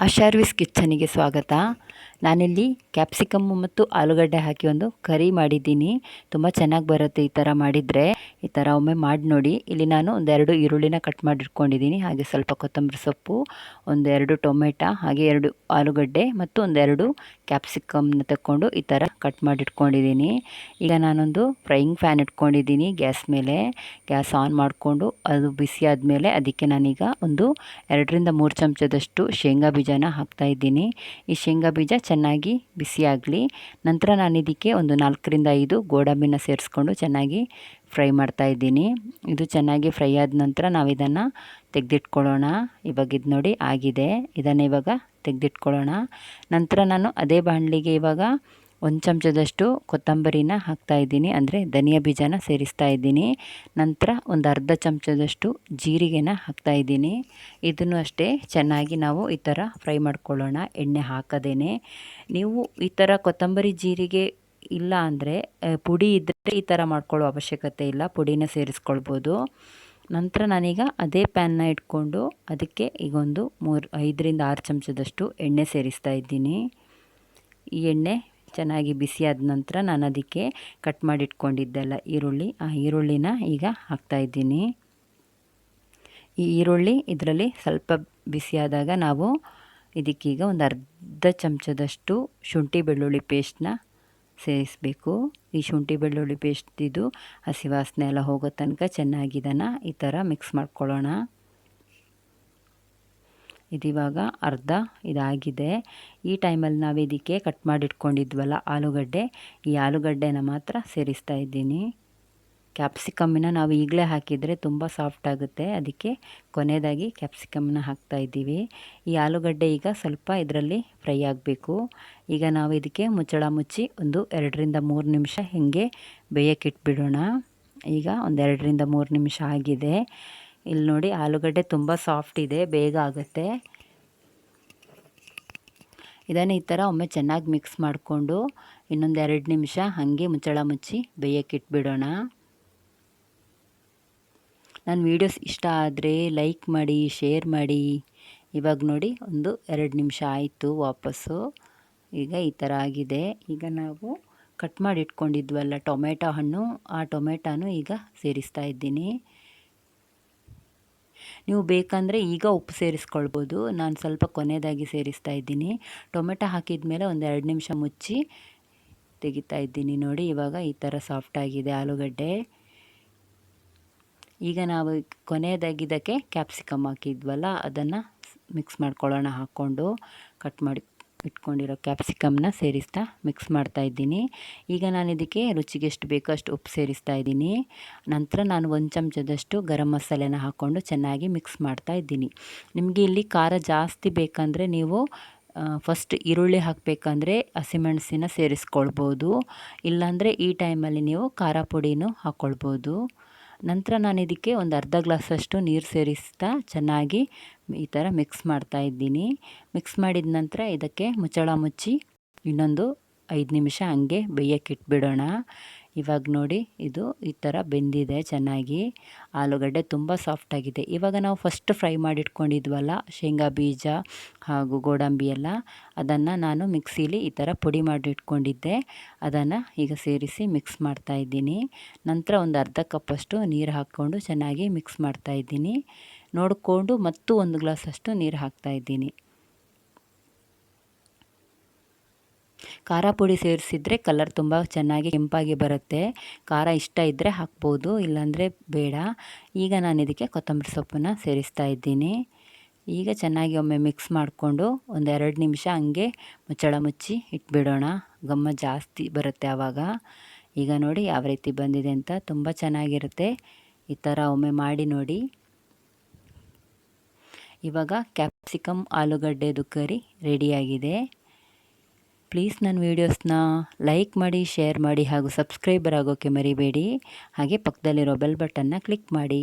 ಅಶಾರ್ವಿಸ್ ಕಿಚನಿಗೆ ಸ್ವಾಗತ. ನಾನಿಲ್ಲಿ ಕ್ಯಾಪ್ಸಿಕಮ್ಮು ಮತ್ತು ಆಲೂಗಡ್ಡೆ ಹಾಕಿ ಒಂದು ಕರಿ ಮಾಡಿದ್ದೀನಿ. ತುಂಬ ಚೆನ್ನಾಗಿ ಬರುತ್ತೆ ಈ ಥರ ಮಾಡಿದರೆ. ಈ ಥರ ಒಮ್ಮೆ ಮಾಡಿ ನೋಡಿ. ಇಲ್ಲಿ ನಾನು ಒಂದೆರಡು ಈರುಳ್ಳಿನ ಕಟ್ ಮಾಡಿಟ್ಕೊಂಡಿದ್ದೀನಿ. ಹಾಗೆ ಸ್ವಲ್ಪ ಕೊತ್ತಂಬರಿ ಸೊಪ್ಪು, ಒಂದೆರಡು ಟೊಮೆಟೊ, ಹಾಗೆ ಎರಡು ಆಲೂಗಡ್ಡೆ ಮತ್ತು ಒಂದೆರಡು ಕ್ಯಾಪ್ಸಿಕಮ್ನ ತಗೊಂಡು ಈ ಥರ ಕಟ್ ಮಾಡಿ ಇಟ್ಕೊಂಡಿದ್ದೀನಿ ಈಗ ನಾನೊಂದು ಫ್ರೈಯಿಂಗ್ ಫ್ಯಾನ್ ಇಟ್ಕೊಂಡಿದ್ದೀನಿ ಗ್ಯಾಸ್ ಮೇಲೆ. ಗ್ಯಾಸ್ ಆನ್ ಮಾಡಿಕೊಂಡು ಅದು ಬಿಸಿ ಆದಮೇಲೆ ಅದಕ್ಕೆ ನಾನೀಗ ಒಂದು ಎರಡರಿಂದ ಮೂರು ಚಮಚದಷ್ಟು ಶೇಂಗಾ ಬೀಜನ ಹಾಕ್ತಾಯಿದ್ದೀನಿ ಈ ಶೇಂಗಾ ಬೀಜ ಚೆನ್ನಾಗಿ ಬಿಸಿಯಾಗಲಿ ನಂತರ ನಾನು ಇದಕ್ಕೆ ಒಂದು ನಾಲ್ಕರಿಂದ ಐದು ಗೋಡಂಬಿನ ಸೇರಿಸ್ಕೊಂಡು ಚೆನ್ನಾಗಿ ಫ್ರೈ ಮಾಡ್ತಾ ಇದ್ದೀನಿ. ಇದು ಚೆನ್ನಾಗಿ ಫ್ರೈ ಆದ ನಂತರ ನಾವು ಇದನ್ನು ತೆಗೆದಿಟ್ಕೊಳ್ಳೋಣ. ಇವಾಗ ಇದು ನೋಡಿ ಆಗಿದೆ. ಇದನ್ನು ಇವಾಗ ತೆಗೆದಿಟ್ಕೊಳ್ಳೋಣ. ನಂತರ ನಾನು ಅದೇ ಬಾಣಲಿಗೆ ಇವಾಗ ಒಂದು ಚಮಚದಷ್ಟು ಕೊತ್ತಂಬರಿನ ಹಾಕ್ತಾಯಿದ್ದೀನಿ ಅಂದರೆ ಧನಿಯಾ ಬೀಜನ ಸೇರಿಸ್ತಾ ಇದ್ದೀನಿ. ನಂತರ ಒಂದು ಅರ್ಧ ಚಮಚದಷ್ಟು ಜೀರಿಗೆನ ಹಾಕ್ತಾಯಿದ್ದೀನಿ ಇದನ್ನು ಅಷ್ಟೇ ಚೆನ್ನಾಗಿ ನಾವು ಈ ಥರ ಫ್ರೈ ಮಾಡ್ಕೊಳ್ಳೋಣ. ಎಣ್ಣೆ ಹಾಕದೇನೆ. ನೀವು ಈ ಥರ ಕೊತ್ತಂಬರಿ ಜೀರಿಗೆ ಇಲ್ಲ ಅಂದರೆ ಪುಡಿ ಇದ್ದರೆ ಈ ಥರ ಮಾಡ್ಕೊಳ್ಳೋ ಅವಶ್ಯಕತೆ ಇಲ್ಲ. ಪುಡಿನ ಸೇರಿಸ್ಕೊಳ್ಬೋದು. ನಂತರ ನಾನೀಗ ಅದೇ ಪ್ಯಾನ್ನ ಇಟ್ಕೊಂಡು ಅದಕ್ಕೆ ಈಗ ಒಂದು ಮೂರು, ಐದರಿಂದ ಆರು ಚಮಚದಷ್ಟು ಎಣ್ಣೆ ಸೇರಿಸ್ತಾ ಇದ್ದೀನಿ. ಈ ಎಣ್ಣೆ ಚೆನ್ನಾಗಿ ಬಿಸಿಯಾದ ನಂತರ ನಾನು ಅದಕ್ಕೆ ಕಟ್ ಮಾಡಿಟ್ಕೊಂಡಿದ್ದೆಲ್ಲ ಈರುಳ್ಳಿ, ಆ ಈರುಳ್ಳಿನ ಈಗ ಹಾಕ್ತಾಯಿದ್ದೀನಿ ಈ ಈರುಳ್ಳಿ ಇದರಲ್ಲಿ ಸ್ವಲ್ಪ ಬಿಸಿಯಾದಾಗ ನಾವು ಇದಕ್ಕೀಗ ಒಂದು ಅರ್ಧ ಚಮಚದಷ್ಟು ಶುಂಠಿ ಬೆಳ್ಳುಳ್ಳಿ ಪೇಸ್ಟ್ನ ಸೇರಿಸಬೇಕು. ಈ ಶುಂಠಿ ಬೆಳ್ಳುಳ್ಳಿ ಪೇಸ್ಟ್ ಇದು ಹಸಿ ವಾಸನೆ ಎಲ್ಲ ಹೋಗೋ ತನಕ ಚೆನ್ನಾಗಿ ಈ ಥರ ಮಿಕ್ಸ್ ಮಾಡ್ಕೊಳ್ಳೋಣ. ಇದಿವಾಗ ಅರ್ಧ ಇದಾಗಿದೆ. ಈ ಟೈಮಲ್ಲಿ ನಾವು ಇದಕ್ಕೆ ಕಟ್ ಮಾಡಿಟ್ಕೊಂಡಿದ್ವಲ್ಲ ಆಲೂಗಡ್ಡೆ, ಈ ಆಲೂಗಡ್ಡೆನ ಮಾತ್ರ ಸೇರಿಸ್ತಾ ಇದ್ದೀನಿ. ಕ್ಯಾಪ್ಸಿಕಮ್ಮಿನ ನಾವು ಈಗಲೇ ಹಾಕಿದರೆ ತುಂಬ ಸಾಫ್ಟ್ ಆಗುತ್ತೆ. ಅದಕ್ಕೆ ಕೊನೆಯದಾಗಿ ಕ್ಯಾಪ್ಸಿಕಮ್ಮನ್ನ ಹಾಕ್ತಾ ಇದ್ದೀವಿ. ಈ ಆಲೂಗಡ್ಡೆ ಈಗ ಸ್ವಲ್ಪ ಇದರಲ್ಲಿ ಫ್ರೈ ಆಗಬೇಕು. ಈಗ ನಾವು ಇದಕ್ಕೆ ಮುಚ್ಚಳ ಮುಚ್ಚಿ ಒಂದು ಎರಡರಿಂದ ಮೂರು ನಿಮಿಷ ಹೀಗೆ ಬೇಯಕ್ಕಿಟ್ಬಿಡೋಣ ಈಗ ಒಂದು ಎರಡರಿಂದ ಮೂರು ನಿಮಿಷ ಆಗಿದೆ. ಇಲ್ಲಿ ನೋಡಿ ಆಲೂಗಡ್ಡೆ ತುಂಬ ಸಾಫ್ಟ್ ಇದೆ, ಬೇಗ ಆಗುತ್ತೆ. ಇದನ್ನು ಈ ಥರ ಒಮ್ಮೆ ಚೆನ್ನಾಗಿ ಮಿಕ್ಸ್ ಮಾಡಿಕೊಂಡು ಇನ್ನೊಂದು ಎರಡು ನಿಮಿಷ ಹಾಗೆ ಮುಚ್ಚಳ ಮುಚ್ಚಿ ಬೇಯಕ್ಕಿಟ್ಬಿಡೋಣ ನನ್ನ ವೀಡಿಯೋಸ್ ಇಷ್ಟ ಆದರೆ ಲೈಕ್ ಮಾಡಿ ಶೇರ್ ಮಾಡಿ. ಇವಾಗ ನೋಡಿ ಒಂದು ಎರಡು ನಿಮಿಷ ಆಯಿತು ವಾಪಸ್ಸು. ಈಗ ಈ ಥರ ಆಗಿದೆ. ಈಗ ನಾವು ಕಟ್ ಮಾಡಿ ಇಟ್ಕೊಂಡಿದ್ವಲ್ಲ ಟೊಮೆಟೊ ಹಣ್ಣು. ಆ ಟೊಮೆಟೊನು ಈಗ ಸೇರಿಸ್ತಾ ಇದ್ದೀನಿ. ನೀವು ಬೇಕಂದರೆ ಈಗ ಉಪ್ಪು ಸೇರಿಸ್ಕೊಳ್ಬೋದು. ನಾನು ಸ್ವಲ್ಪ ಕೊನೆಯದಾಗಿ ಸೇರಿಸ್ತಾ ಇದ್ದೀನಿ. ಟೊಮೆಟೊ ಹಾಕಿದ ಮೇಲೆ ಒಂದು ಎರಡು ನಿಮಿಷ ಮುಚ್ಚಿ ತೆಗಿತಾ ಇದ್ದೀನಿ ನೋಡಿ. ಇವಾಗ ಈ ಥರ ಸಾಫ್ಟಾಗಿದೆ ಆಲೂಗಡ್ಡೆ. ಈಗ ನಾವು ಕೊನೆಯದಾಗಿದ್ದಕ್ಕೆ ಕ್ಯಾಪ್ಸಿಕಮ್ ಹಾಕಿದ್ವಲ್ಲ, ಅದನ್ನು ಮಿಕ್ಸ್ ಮಾಡ್ಕೊಳ್ಳೋಣ. ಹಾಕ್ಕೊಂಡು ಕಟ್ ಮಾಡಿ ಇಟ್ಕೊಂಡಿರೋ ಕ್ಯಾಪ್ಸಿಕಮ್ನ ಸೇರಿಸ್ತಾ ಮಿಕ್ಸ್ ಮಾಡ್ತಾ ಇದ್ದೀನಿ. ಈಗ ನಾನು ಇದಕ್ಕೆ ರುಚಿಗೆ ಎಷ್ಟು ಬೇಕೋ ಅಷ್ಟು ಉಪ್ಪು ಸೇರಿಸ್ತಾ ಇದ್ದೀನಿ. ನಂತರ ನಾನು ಒಂದು ಚಮಚದಷ್ಟು ಗರಂ ಮಸಾಲೆನ ಹಾಕ್ಕೊಂಡು ಚೆನ್ನಾಗಿ ಮಿಕ್ಸ್ ಮಾಡ್ತಾ ಇದ್ದೀನಿ. ನಿಮಗೆ ಇಲ್ಲಿ ಖಾರ ಜಾಸ್ತಿ ಬೇಕಂದರೆ ನೀವು ಫಸ್ಟ್ ಈರುಳ್ಳಿ ಹಾಕಬೇಕಂದ್ರೆ ಹಸಿಮೆಣಸಿನ ಸೇರಿಸ್ಕೊಳ್ಬೋದು. ಇಲ್ಲಾಂದರೆ ಈ ಟೈಮಲ್ಲಿ ನೀವು ಖಾರ ಪುಡಿನೂ ಹಾಕ್ಕೊಳ್ಬೋದು. ನಂತರ ನಾನು ಇದಕ್ಕೆ ಒಂದು ಅರ್ಧ ಗ್ಲಾಸಷ್ಟು ನೀರು ಸೇರಿಸ್ತಾ ಚೆನ್ನಾಗಿ ಈ ಥರ ಮಿಕ್ಸ್ ಮಾಡ್ತಾ ಇದ್ದೀನಿ. ಮಿಕ್ಸ್ ಮಾಡಿದ ನಂತರ ಇದಕ್ಕೆ ಮುಚ್ಚಳ ಮುಚ್ಚಿ ಇನ್ನೊಂದು ಐದು ನಿಮಿಷ ಹಂಗೆ ಬೇಯಕ್ಕಿಟ್ಬಿಡೋಣ ಇವಾಗ ನೋಡಿ, ಇದು ಈ ಥರ ಬೆಂದಿದೆ, ಚೆನ್ನಾಗಿ. ಆಲೂಗಡ್ಡೆ ತುಂಬ ಸಾಫ್ಟಾಗಿದೆ ಇವಾಗ ನಾವು ಫಸ್ಟ್ ಫ್ರೈ ಮಾಡಿಟ್ಕೊಂಡಿದ್ವಲ್ಲ, ಶೇಂಗಾ ಬೀಜ ಹಾಗೂ ಗೋಡಂಬಿ ಎಲ್ಲ, ಅದನ್ನು ನಾನು ಮಿಕ್ಸೀಲಿ ಈ ಥರ ಪುಡಿ ಮಾಡಿಟ್ಕೊಂಡಿದ್ದೆ. ಅದನ್ನು ಈಗ ಸೇರಿಸಿ ಮಿಕ್ಸ್ ಮಾಡ್ತಾ ಇದ್ದೀನಿ. ನಂತರ ಒಂದು ಅರ್ಧ ಕಪ್ಪಷ್ಟು ನೀರು ಹಾಕ್ಕೊಂಡು ಚೆನ್ನಾಗಿ ಮಿಕ್ಸ್ ಮಾಡ್ತಾ ಇದ್ದೀನಿ. ನೋಡಿಕೊಂಡು ಮತ್ತು ಒಂದು ಗ್ಲಾಸಷ್ಟು ನೀರು ಹಾಕ್ತಾ ಇದ್ದೀನಿ. ಖಾರ ಪುಡಿ ಸೇರಿಸಿದ್ರೆ ಕಲರ್ ತುಂಬ ಚೆನ್ನಾಗಿ ಕೆಂಪಾಗಿ ಬರುತ್ತೆ. ಖಾರ ಇಷ್ಟ ಇದ್ದರೆ ಹಾಕ್ಬೋದು, ಇಲ್ಲಾಂದರೆ ಬೇಡ. ಈಗ ನಾನು ಇದಕ್ಕೆ ಕೊತ್ತಂಬರಿ ಸೊಪ್ಪನ್ನು ಸೇರಿಸ್ತಾ ಇದ್ದೀನಿ. ಈಗ ಚೆನ್ನಾಗಿ ಒಮ್ಮೆ ಮಿಕ್ಸ್ ಮಾಡಿಕೊಂಡು ಒಂದು ಎರಡು ನಿಮಿಷ ಹಂಗೆ ಮುಚ್ಚಳ ಮುಚ್ಚಿ ಇಟ್ಬಿಡೋಣ. ಗಮ್ಮ ಜಾಸ್ತಿ ಬರುತ್ತೆ ಆವಾಗ. ಈಗ ನೋಡಿ ಯಾವ ರೀತಿ ಬಂದಿದೆ ಅಂತ ತುಂಬ ಚೆನ್ನಾಗಿರುತ್ತೆ. ಈ ಥರ ಒಮ್ಮೆ ಮಾಡಿ ನೋಡಿ. ಇವಾಗ ಕ್ಯಾಪ್ಸಿಕಮ್ ಆಲೂಗಡ್ಡೆದು ಕರಿ ರೆಡಿಯಾಗಿದೆ ಪ್ಲೀಸ್ ನನ್ನ ವೀಡಿಯೋಸ್ನ ಲೈಕ್ ಮಾಡಿ ಶೇರ್ ಮಾಡಿ ಹಾಗೂ ಸಬ್ಸ್ಕ್ರೈಬರ್ ಆಗೋಕ್ಕೆ ಮರಿಬೇಡಿ. ಹಾಗೆ ಪಕ್ಕದಲ್ಲಿರೋ ಬೆಲ್ ಬಟನ್ನ ಕ್ಲಿಕ್ ಮಾಡಿ.